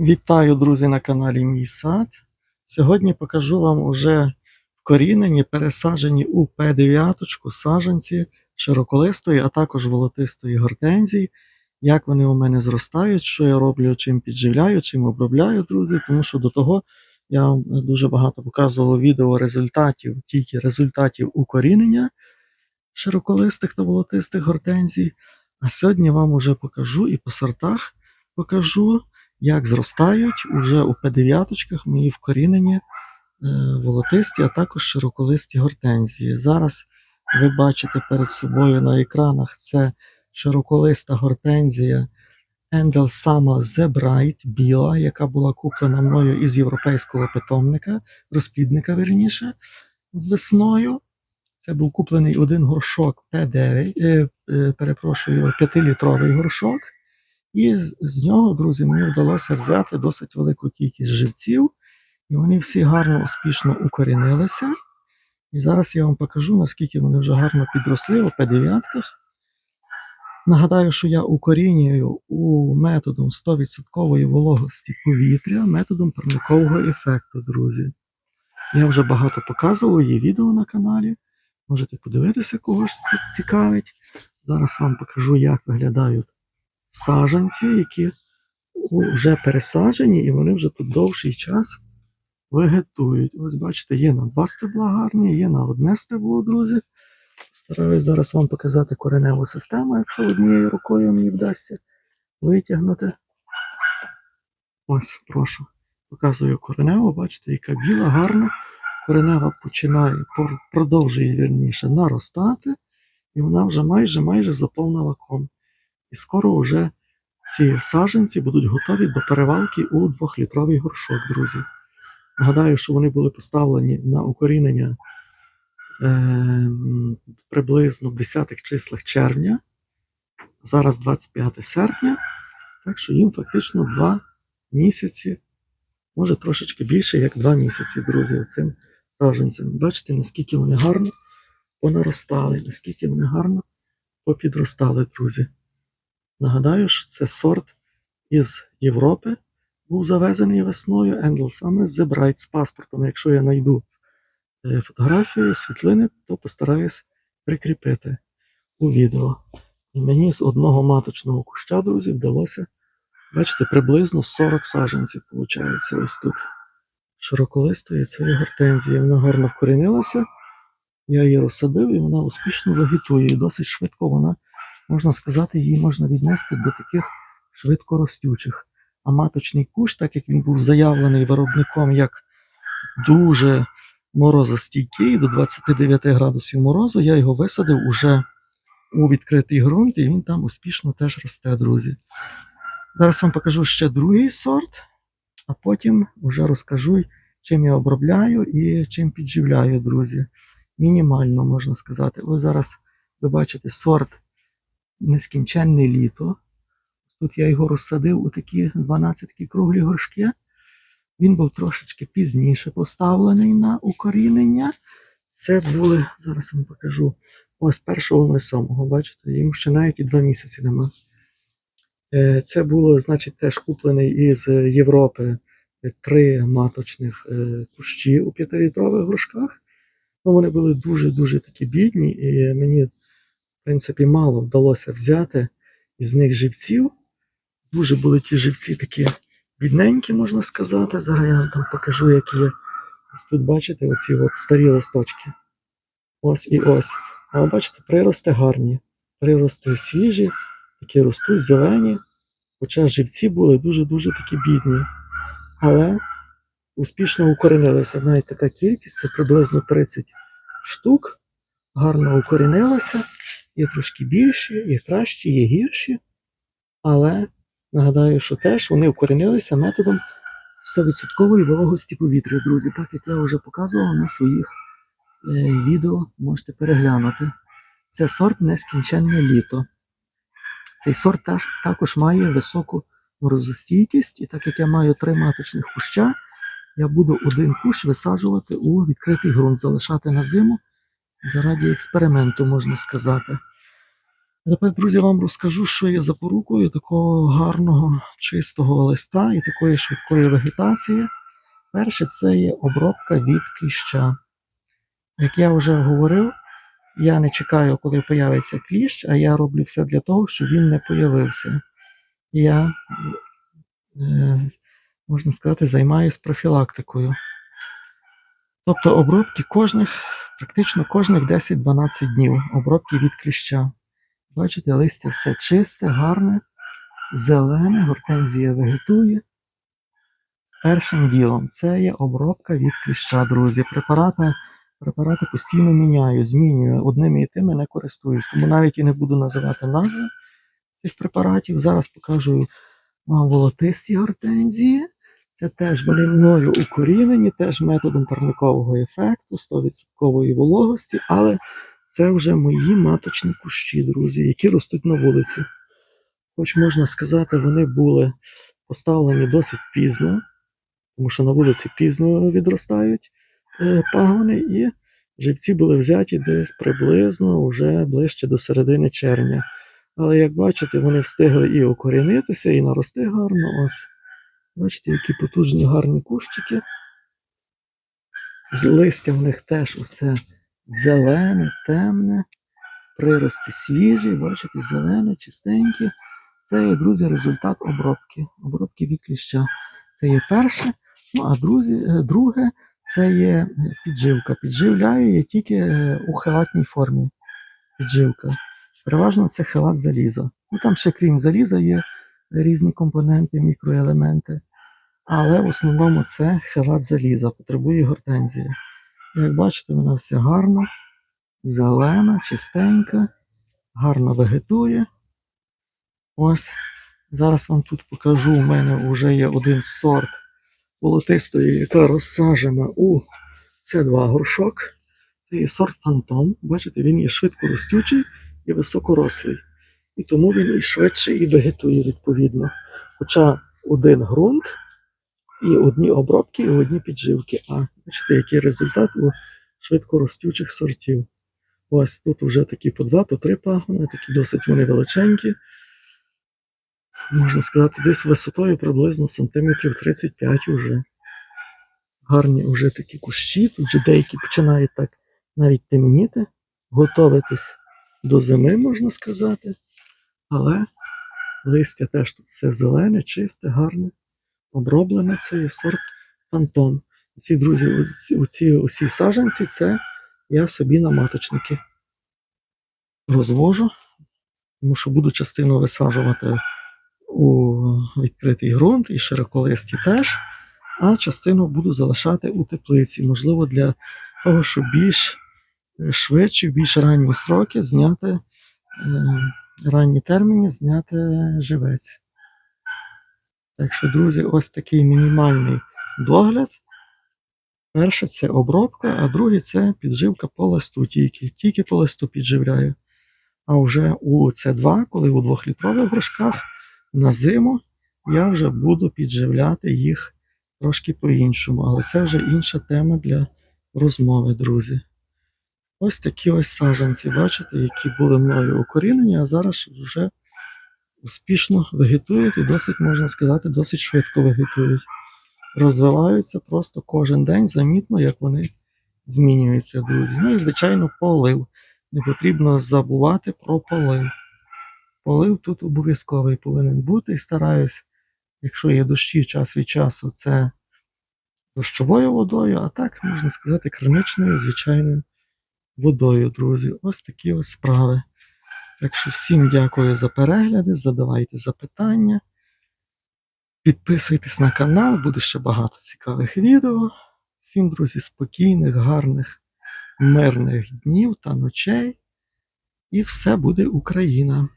Вітаю, друзі, на каналі Мій Сад. Сьогодні покажу вам уже вкорінені, пересаджені у П9 саджанці широколистої, а також волотистої гортензії. Як вони у мене зростають, що я роблю, чим підживляю, чим обробляю, друзі. Тому що до того я вам дуже багато показував відео результатів, тільки результатів укорінення широколистих та волотистих гортензій. А сьогодні вам уже покажу і по сортах покажу як зростають уже у П9 мої вкорінені е, волотисті, а також широколисті гортензії. Зараз ви бачите перед собою на екранах це широколиста гортензія The Bright біла, яка була куплена мною із європейського питомника, розплідника верніше, весною. Це був куплений один горшок П9, е, е, перепрошую, 5-літровий горшок. І з- нього, друзі, мені вдалося взяти досить велику кількість живців, і вони всі гарно, успішно укорінилися. І зараз я вам покажу, наскільки вони вже гарно підросли у П9. Нагадаю, що я укорінюю у методом 100% вологості повітря, методом парникового ефекту, друзі. Я вже багато показував, є відео на каналі. Можете подивитися, когось це цікавить. Зараз вам покажу, як виглядають саджанці, які вже пересаджені, і вони вже тут довший час вегетують. Ось бачите, є на два стебла гарні, є на одне стебло, друзі. Стараюсь зараз вам показати кореневу систему, якщо однією рукою мені вдасться витягнути. Ось, прошу. Показую кореневу, бачите, яка біла, гарна. Коренева починає, продовжує вірніше наростати, і вона вже майже майже заповнила ком. І скоро вже ці саджанці будуть готові до перевалки у 2-літровий горшок, друзі. Нагадаю, що вони були поставлені на укорінення е, приблизно в 10-х числах червня. Зараз 25 серпня. Так що їм фактично 2 місяці, може трошечки більше, як 2 місяці, друзі, цим саджанцям. Бачите, наскільки вони гарно понаростали, наскільки вони гарно попідростали, друзі. Нагадаю, що це сорт із Європи, був завезений весною Endel саме з з паспортом. Якщо я знайду е, фотографії, світлини, то постараюсь прикріпити у відео. І мені з одного маточного куща, друзі, вдалося, бачите, приблизно 40 саджанців, виходить, ось тут. Широколистої цієї гортензії. Вона гарно вкорінилася. Я її розсадив і вона успішно вегетує. І досить швидко вона можна сказати, її можна віднести до таких швидкоростючих. А маточний кущ, так як він був заявлений виробником як дуже морозостійкий до 29 градусів морозу, я його висадив уже у відкритий ґрунт, і він там успішно теж росте, друзі. Зараз вам покажу ще другий сорт, а потім вже розкажу, чим я обробляю і чим підживляю, друзі. Мінімально можна сказати. Ось зараз ви бачите сорт нескінченне літо. Тут я його розсадив у такі 12 такі круглі горшки. Він був трошечки пізніше поставлений на укорінення. Це були, зараз вам покажу. Ось 1.07, бачите, йому ще навіть і 2 місяці нема. Е, Це було, значить, теж куплений із Європи три маточних е, кущі у 5-літрових горшках. Ну, вони були дуже-дуже такі бідні, і мені принципі, мало вдалося взяти із них живців. Дуже були ті живці такі бідненькі, можна сказати. Зараз я вам там покажу, які є. Ось тут бачите оці от старі листочки. Ось і ось. А бачите, прирости гарні. Прирости свіжі, такі ростуть, зелені. Хоча живці були дуже-дуже такі бідні. Але успішно укоренилися. Навіть така кількість, це приблизно 30 штук. Гарно укорінилася. Є трошки більші, є кращі, є гірші. Але нагадаю, що теж вони укорінилися методом 100% вологості повітря, друзі. Так як я вже показував на своїх е, відео, можете переглянути. Це сорт нескінченне літо. Цей сорт також має високу морозостійкість, і так як я маю три маточних куща, я буду один кущ висаджувати у відкритий ґрунт, залишати на зиму заради експерименту, можна сказати. А тепер, друзі, вам розкажу, що є запорукою такого гарного чистого листа і такої швидкої вегетації. Перше, це є обробка від кліща. Як я вже говорив, я не чекаю, коли появиться кліщ, а я роблю все для того, щоб він не появився. Я, е, можна сказати, займаюся профілактикою. Тобто обробки кожних, практично кожних 10-12 днів обробки від кліща. Бачите, листя все чисте, гарне, зелене, гортензія вегетує. Першим ділом це є обробка від кліща, друзі. Препарати, препарати постійно міняю, змінюю. Одними і тими не користуюсь. Тому навіть і не буду називати назви цих препаратів. Зараз покажу вам волотисті гортензії. Це теж вони мною укорінені, теж методом парникового ефекту, 100% вологості, але це вже мої маточні кущі, друзі, які ростуть на вулиці. Хоч можна сказати, вони були поставлені досить пізно, тому що на вулиці пізно відростають е, пагони, і живці були взяті десь приблизно вже ближче до середини червня. Але як бачите, вони встигли і укорінитися, і нарости гарно. Ось. Бачите, які потужні гарні кущики. З листя в них теж усе зелене, темне, прирости свіжі, бачите, зелене, чистенькі. Це є, друзі, результат обробки. Обробки від кліща. Це є перше. Ну, а друзі, е, друге, це є підживка. Підживляю я тільки е, у хелатній формі. Підживка. Переважно це хелат заліза. Ну там ще крім заліза є різні компоненти, мікроелементи. Але в основному це хелат заліза, потребує гортензія. Як бачите, вона вся гарна, зелена, чистенька, гарно вегетує. Ось. Зараз вам тут покажу. У мене вже є один сорт волотистої, яка розсаджена у С2 горшок. Це є сорт Фантом. Бачите, він є швидко ростючий і високорослий. І тому він і швидше і вегетує відповідно. Хоча один ґрунт і одні обробки, і одні підживки. А бачите, який результат у швидкоростючих сортів. Ось тут вже такі по два, по три пагони, такі досить вони величенькі. Можна сказати, десь висотою приблизно сантиметрів 35 вже. Гарні вже такі кущі. Тут вже деякі починають так навіть темніти, готуватись до зими, можна сказати. Але листя теж тут все зелене, чисте, гарне, оброблене. Це сорт Фантом. Ці друзі, оці, усі саджанці, це я собі на маточники розвожу, тому що буду частину висаджувати у відкритий ґрунт і широколисті теж, а частину буду залишати у теплиці, можливо, для того, щоб більш е, швидше, в більш ранні сроки зняти е, ранні терміни, зняти живець. Так що, друзі, ось такий мінімальний догляд. Перше це обробка, а друге це підживка по листу. Тільки тільки по листу підживляю. А вже у С2, коли у 2-літрових горшках на зиму я вже буду підживляти їх трошки по-іншому. Але це вже інша тема для розмови, друзі. Ось такі ось саджанці, бачите, які були мною укорінені, а зараз вже успішно вегетують і досить, можна сказати, досить швидко вегетують. Розвиваються просто кожен день, замітно, як вони змінюються, друзі. Ну і, звичайно, полив. Не потрібно забувати про полив. Полив тут обов'язковий повинен бути і стараюсь, якщо є дощі час від часу, це дощовою водою, а так, можна сказати, краничною, звичайною водою, друзі. Ось такі ось справи. Так що всім дякую за перегляди, задавайте запитання. Підписуйтесь на канал, буде ще багато цікавих відео. Всім, друзі, спокійних, гарних, мирних днів та ночей. І все буде Україна!